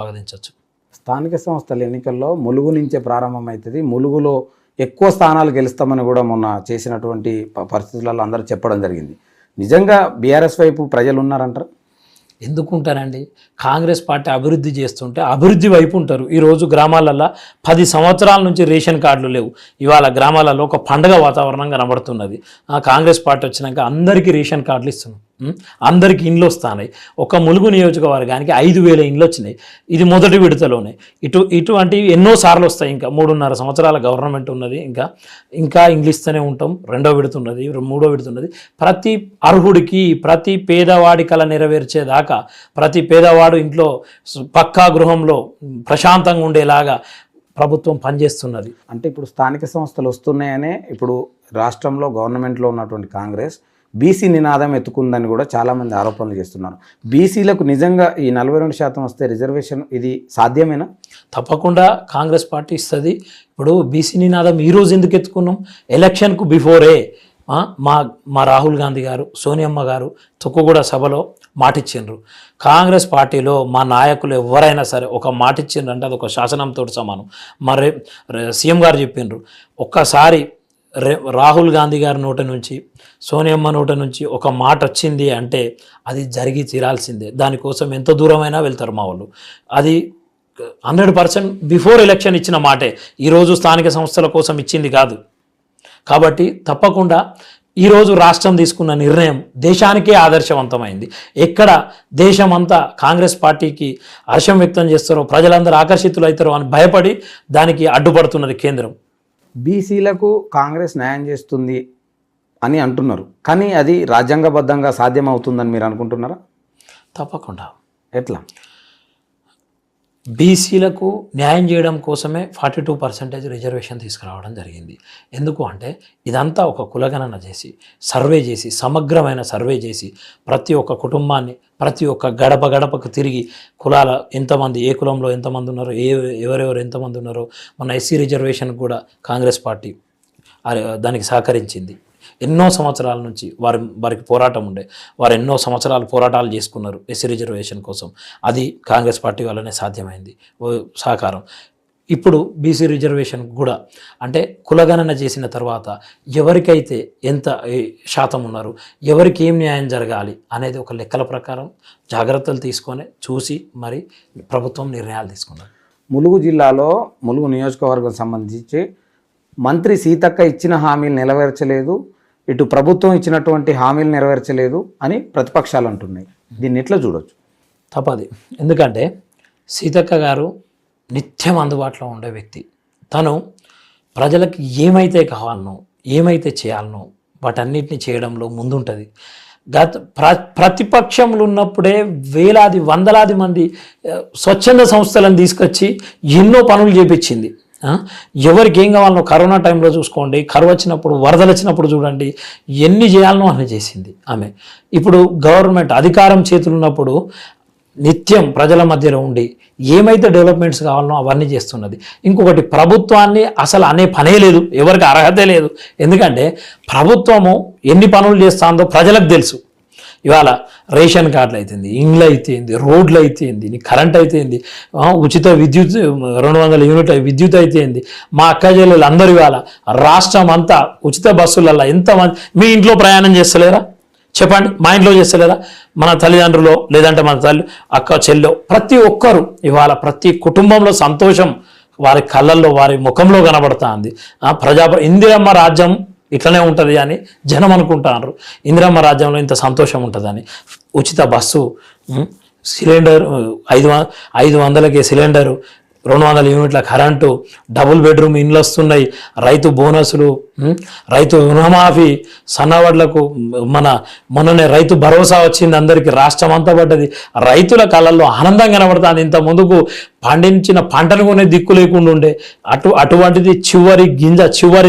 స్వాగతించవచ్చు. స్థానిక సంస్థల ఎన్నికల్లో ములుగు నుంచే ప్రారంభమవుతుంది. ములుగులో ఎక్కువ స్థానాలు గెలుస్తామని కూడా మొన్న చేసినటువంటి పరిస్థితులలో అందరూ చెప్పడం జరిగింది. నిజంగా బీఆర్ఎస్ వైపు ప్రజలు ఉన్నారంటారు ఎందుకుంటారండి? కాంగ్రెస్ పార్టీ అభివృద్ధి చేస్తుంటే అభివృద్ధి వైపు ఉంటారు. ఈరోజు గ్రామాలల్లో పది సంవత్సరాల నుంచి రేషన్ కార్డులు లేవు. ఇవాళ గ్రామాలలో ఒక పండగ వాతావరణం కనబడుతున్నది. ఆ కాంగ్రెస్ పార్టీ వచ్చినాక అందరికీ రేషన్ కార్డులు ఇస్తున్నాం? అందరికీ ఇండ్లు వస్తున్నాయి ఒక ములుగు నియోజకవర్గానికి ఐదు వేల ఇండ్లు వచ్చినాయి ఇది మొదటి విడతలోనే. ఇటు ఇటువంటివి ఎన్నో సార్లు వస్తాయి ఇంకా. మూడున్నర సంవత్సరాల గవర్నమెంట్ ఉన్నది ఇంకా. ఇంకా ఇంగ్లీష్ ఉంటాం. రెండో విడత ఉన్నది మూడో విడత ఉన్నది. ప్రతి అర్హుడికి ప్రతి పేదవాడి కళ నెరవేర్చేదాకా ప్రతి పేదవాడు ఇంట్లో పక్కా గృహంలో ప్రశాంతంగా ఉండేలాగా ప్రభుత్వం పనిచేస్తున్నది. అంటే ఇప్పుడు స్థానిక సంస్థలు వస్తున్నాయనే ఇప్పుడు రాష్ట్రంలో గవర్నమెంట్లో ఉన్నటువంటి కాంగ్రెస్ బీసీ నినాదం ఎత్తుకుందని కూడా చాలామంది ఆరోపణలు చేస్తున్నారు. బీసీలకు నిజంగా ఈ నలభై రెండు శాతం వస్తే రిజర్వేషన్ ఇది సాధ్యమేనా? తప్పకుండా కాంగ్రెస్ పార్టీ ఇస్తుంది. ఇప్పుడు బీసీ నినాదం ఈ రోజు ఎందుకు ఎత్తుకున్నాం? ఎలక్షన్కు బిఫోరే. మా మా రాహుల్ గాంధీ గారు సోనియమ్మ గారు తొక్కుగూడ సభలో మాటిచ్చిండ్రు. కాంగ్రెస్ పార్టీలో మా నాయకులు ఎవరైనా సరే ఒక మాట ఇచ్చిండ్రు అంటే అది ఒక శాసనంతో సమానం. మరి సీఎం గారు చెప్పిండ్రు. ఒక్కసారి రాహుల్ గాంధీ గారి నోట నుంచి సోనియమ్మ నోట నుంచి ఒక మాట వచ్చింది అంటే అది జరిగి తీరాల్సిందే. దానికోసం ఎంత దూరమైనా వెళ్తారు మా వాళ్ళు. అది హండ్రెడ్ పర్సెంట్ బిఫోర్ ఎలక్షన్ ఇచ్చిన మాటే. ఈరోజు స్థానిక సంస్థల కోసం ఇచ్చింది కాదు. కాబట్టి తప్పకుండా ఈరోజు రాష్ట్రం తీసుకున్న నిర్ణయం దేశానికే ఆదర్శవంతమైంది. ఎక్కడ దేశమంతా కాంగ్రెస్ పార్టీకి హర్షం వ్యక్తం చేస్తారో ప్రజలందరూ ఆకర్షితులు అవుతారో అని భయపడి దానికి అడ్డుపడుతున్నది కేంద్రం. బీసీలకు కాంగ్రెస్ న్యాయం చేస్తుంది అని అంటున్నారు. కానీ అది రాజ్యాంగబద్ధంగా సాధ్యమవుతుందని మీరు అనుకుంటున్నారా? తప్పకుండా. ఎట్లా? బీసీలకు న్యాయం చేయడం కోసమే ఫార్టీ టూ పర్సెంటేజ్ రిజర్వేషన్ తీసుకురావడం జరిగింది. ఎందుకు అంటే ఇదంతా ఒక కులగణన చేసి సర్వే చేసి సమగ్రమైన సర్వే చేసి ప్రతి ఒక్క కుటుంబాన్ని ప్రతి ఒక్క గడప గడపకు తిరిగి కులాల ఎంతమంది ఏ కులంలో ఎంతమంది ఉన్నారో ఏ ఎవరెవరు ఎంతమంది ఉన్నారో మన ఎస్సీ రిజర్వేషన్ కూడా కాంగ్రెస్ పార్టీ దానికి సహకరించింది. ఎన్నో సంవత్సరాల నుంచి వారి వారికి పోరాటం ఉండే. వారు ఎన్నో సంవత్సరాలు పోరాటాలు చేసుకున్నారు ఎస్సీ రిజర్వేషన్ కోసం. అది కాంగ్రెస్ పార్టీ వల్లనే సాధ్యమైంది. ఓ సహకారం. ఇప్పుడు బీసీ రిజర్వేషన్ కూడా అంటే కులగణన చేసిన తర్వాత ఎవరికైతే ఎంత శాతం ఉన్నారు ఎవరికి ఏం న్యాయం జరగాలి అనేది ఒక లెక్కల ప్రకారం జాగ్రత్తలు తీసుకొని చూసి మరి ప్రభుత్వం నిర్ణయాలు తీసుకున్నారు. ములుగు జిల్లాలో ములుగు నియోజకవర్గం సంబంధించి మంత్రి సీతక్క ఇచ్చిన హామీలు నెరవేర్చలేదు ఇటు ప్రభుత్వం ఇచ్చినటువంటి హామీలు నెరవేర్చలేదు అని ప్రతిపక్షాలు అంటున్నాయి. దీన్ని ఎట్లా చూడొచ్చు? తప్పది. ఎందుకంటే సీతక్క గారు నిత్యం అందుబాటులో ఉండే వ్యక్తి. తను ప్రజలకు ఏమైతే కావాలనో ఏమైతే చేయాలనో వాటన్నిటిని చేయడంలో ముందుంటుంది. గత ప్ర ప్రతిపక్షంలో ఉన్నప్పుడే వేలాది వందలాది మంది స్వచ్ఛంద సంస్థలను తీసుకొచ్చి ఎన్నో పనులు చేపించింది. ఎవరికి ఏం కావాలనో కరోనా టైంలో చూసుకోండి కరువు వచ్చినప్పుడు వరదలు వచ్చినప్పుడు చూడండి ఎన్ని చేయాలనో ఆమె చేసింది ఆమె. ఇప్పుడు గవర్నమెంట్ అధికారం చేతులు ఉన్నప్పుడు నిత్యం ప్రజల మధ్యలో ఉండి ఏమైతే డెవలప్మెంట్స్ కావాలనో అవన్నీ చేస్తున్నది. ఇంకొకటి ప్రభుత్వాన్ని అసలు అనే పనే లేదు ఎవరికి అర్హతే లేదు. ఎందుకంటే ప్రభుత్వము ఎన్ని పనులు చేస్తుందో ప్రజలకు తెలుసు. ఇవాళ రేషన్ కార్డులు అయితేంది ఇండ్లు అయితేంది రోడ్లు అయితేంది నీ కరెంట్ అయితేంది ఉచిత విద్యుత్ రెండు వందల యూనిట్ విద్యుత్ అయితేంది మా అక్క చెల్లెలు అందరూ ఇవాళ రాష్ట్రం అంతా ఉచిత బస్సులలో ఎంతమంది మీ ఇంట్లో ప్రయాణం చేస్తలేరా? చెప్పండి మా ఇంట్లో చేస్తలేరా? మన తల్లిదండ్రులు లేదంటే మన తల్లి అక్క చెల్లో ప్రతి ఒక్కరు ఇవాళ ప్రతి కుటుంబంలో సంతోషం వారి కళ్ళల్లో వారి ముఖంలో కనబడుతుంది. ప్రజా ఇందిరమ్మ రాజ్యం ఇట్లనే ఉంటుంది అని జనం అనుకుంటారు ఇందిరమ్మ రాజ్యంలో ఇంత సంతోషం ఉంటుందని. ఉచిత బస్సు సిలిండర్ ఐదు ఐదు వందలకి సిలిండరు రెండు వందల యూనిట్ల కరెంటు డబుల్ బెడ్రూమ్ ఇండ్లు వస్తున్నాయి. రైతు బోనసులు రైతు రుణమాఫీ సన్నవాళ్ళకు మన మొన్ననే రైతు భరోసా వచ్చింది అందరికీ రాష్ట్రం అంతా పడ్డది. రైతుల కళ్ళల్లో ఆనందం కనబడుతుంది. ఇంత ముందుకు పండించిన పంటను కొనే దిక్కు లేకుండా ఉండే. అటు అటువంటిది చివరి గింజ చివరి